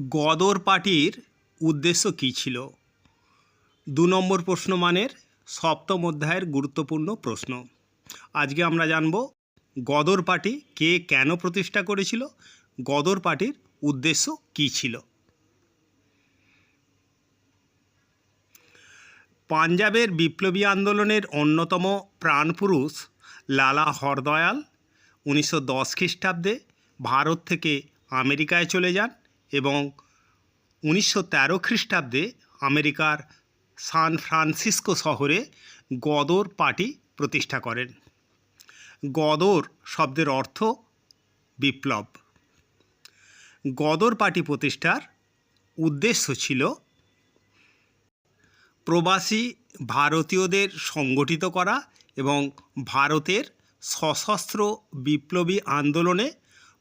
গদর পার্টির উদ্দেশ্য কী ছিল? দু নম্বর প্রশ্ন মানের সপ্তম অধ্যায়ের গুরুত্বপূর্ণ প্রশ্ন। আজকে আমরা জানব গদর পার্টি কে কেন প্রতিষ্ঠা করেছিল? গদর পার্টির উদ্দেশ্য কী ছিল? পাঞ্জাবের বিপ্লবী আন্দোলনের অন্যতম প্রাণপুরুষ লালা হরদয়াল উনিশশো দশ খ্রিস্টাব্দে ভারত থেকে আমেরিকায় চলে যান। এবং উনিশশো তেরো খ্রিস্টাব্দে আমেরিকার সান ফ্রান্সিসকো শহরে গদর পার্টি প্রতিষ্ঠা করেন। গদর শব্দের অর্থ বিপ্লব। গদর পার্টি প্রতিষ্ঠার উদ্দেশ্য ছিল প্রবাসী ভারতীয়দের সংগঠিত করা এবং ভারতের সশস্ত্র বিপ্লবী আন্দোলনে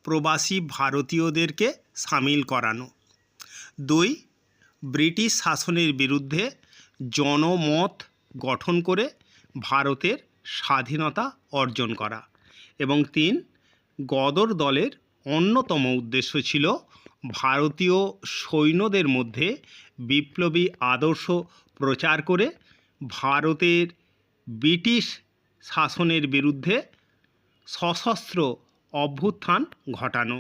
প্রবাসী ভারতীয়দেরকে সামিল করানো। দুই, ব্রিটিশ শাসনের বিরুদ্ধে জনমত গঠন করে ভারতের স্বাধীনতা অর্জন করা। এবং তিন, গদর দলের অন্যতম উদ্দেশ্য ছিল ভারতীয় সৈন্যদের মধ্যে বিপ্লবী আদর্শ প্রচার করে ভারতের ব্রিটিশ শাসনের বিরুদ্ধে সশস্ত্র অভ্যুত্থান ঘটানো।